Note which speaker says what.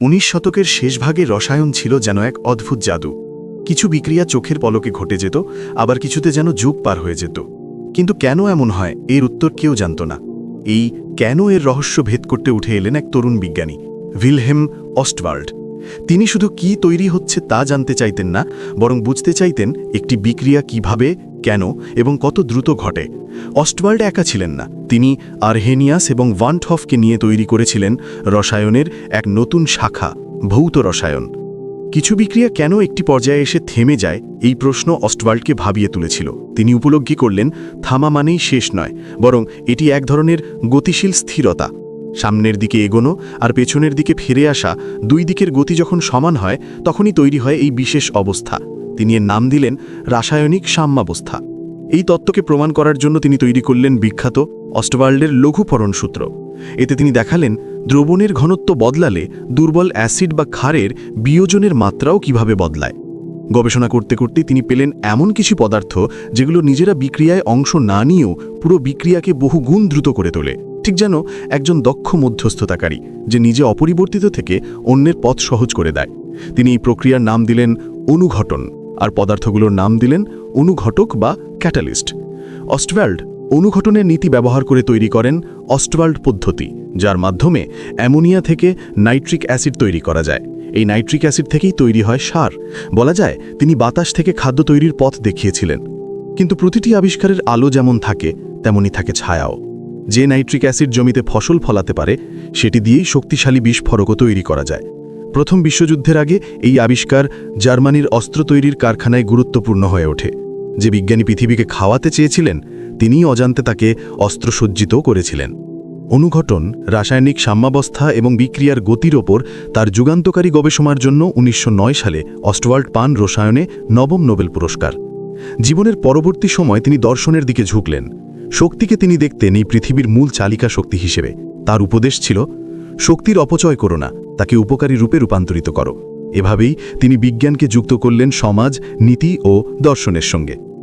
Speaker 1: উনিশ শতকের শেষ ভাগে রসায়ন ছিল যেন এক অদ্ভুত জাদু। কিছু বিক্রিয়া চোখের পলকে ঘটে যেত, আবার কিছুতে যেন যুগ পার হয়ে যেত। কিন্তু কেন এমন হয়, এর উত্তর কেউ জানত না। এই কেন এর রহস্য ভেদ করতে উঠে এলেন এক তরুণ বিজ্ঞানী ভিলহেম অস্টওয়ার্ল্ড। তিনি শুধু কি তৈরি হচ্ছে তা জানতে চাইতেন না, বরং বুঝতে চাইতেন একটি বিক্রিয়া কীভাবে কেন এবং কত দ্রুত ঘটে। অস্টওয়ার্ল্ড একা ছিলেন না। তিনি আরহেনিয়াস এবং ওয়ান্টহফকে নিয়ে তৈরি করেছিলেন রসায়নের এক নতুন শাখা, ভৌত রসায়ন। কিছু বিক্রিয়া কেন একটি পর্যায়ে এসে থেমে যায়, এই প্রশ্ন অস্টওয়ার্ল্ডকে ভাবিয়ে তুলেছিল। তিনি উপলব্ধি করলেন, থামা মানেই শেষ নয়, বরং এটি এক ধরনের গতিশীল স্থিরতা। সামনের দিকে এগোনো আর পেছনের দিকে ফিরে আসা দুই দিকের গতি যখন সমান হয়, তখনই তৈরি হয় এই বিশেষ অবস্থা। তিনি এর নাম দিলেন রাসায়নিক সাম্যাবস্থা। এই তত্ত্বকে প্রমাণ করার জন্য তিনি তৈরি করলেন বিখ্যাত অস্টওয়ার্ল্ডের লঘুপরণ সূত্র। এতে তিনি দেখালেন দ্রবণের ঘনত্ব বদলালে দুর্বল অ্যাসিড বা ক্ষারের বিয়োজনের মাত্রাও কীভাবে বদলায়। গবেষণা করতে করতে তিনি পেলেন এমন কিছু পদার্থ যেগুলো নিজেরা বিক্রিয়ায় অংশ না নিয়েও পুরো বিক্রিয়াকে বহু গুণ দ্রুত করে তোলে। ঠিক যেন একজন দক্ষ মধ্যস্থতাকারী, যে নিজে অপরিবর্তিত থেকে অন্যের পথ সহজ করে দেয়। তিনি এই প্রক্রিয়ার নাম দিলেন অনুঘটন। আর পদার্থগুলোর নাম দিলেন অনুঘটক বা ক্যাটালিস্ট। অস্টওয়াল্ড অনুঘটনের নীতি ব্যবহার করে তৈরি করেন অস্টওয়াল্ড পদ্ধতি, যার মাধ্যমে অ্যামোনিয়া থেকে নাইট্রিক অ্যাসিড তৈরি করা যায়। এই নাইট্রিক অ্যাসিড থেকেই তৈরি হয় সার। বলা যায়, তিনি বাতাস থেকে খাদ্য তৈরির পথ দেখিয়েছিলেন। কিন্তু প্রতিটি আবিষ্কারের আলো যেমন থাকে তেমনই থাকে ছায়াও। যে নাইট্রিক অ্যাসিড জমিতে ফসল ফলাতে পারে, সেটি দিয়েই শক্তিশালী বিস্ফোরকও তৈরি করা যায়। প্রথম বিশ্বযুদ্ধের আগে এই আবিষ্কার জার্মানির অস্ত্র তৈরির কারখানায় গুরুত্বপূর্ণ হয়ে ওঠে। যে বিজ্ঞানী পৃথিবীকে খাওয়াতে চেয়েছিলেন, তিনিই অজান্তে তাকে অস্ত্রসজ্জিতও করেছিলেন। অনুঘটন, রাসায়নিক সাম্যাবস্থা এবং বিক্রিয়ার গতির ওপর তার যুগান্তকারী গবেষণার জন্য উনিশশো নয় সালে অস্টওয়ার্ল্ড পান রসায়নে নবম নোবেল পুরস্কার। জীবনের পরবর্তী সময় তিনি দর্শনের দিকে ঝুঁকলেন। শক্তিকে তিনি দেখতেন এই পৃথিবীর মূল চালিকা শক্তি হিসেবে। তার উপদেশ ছিল, শক্তির অপচয় করো না তাকে উপকারী রূপে রূপান্তরিত করো। এভাবেই তিনি বিজ্ঞানকে যুক্ত করলেন সমাজ, নীতি ও দর্শনের সঙ্গে।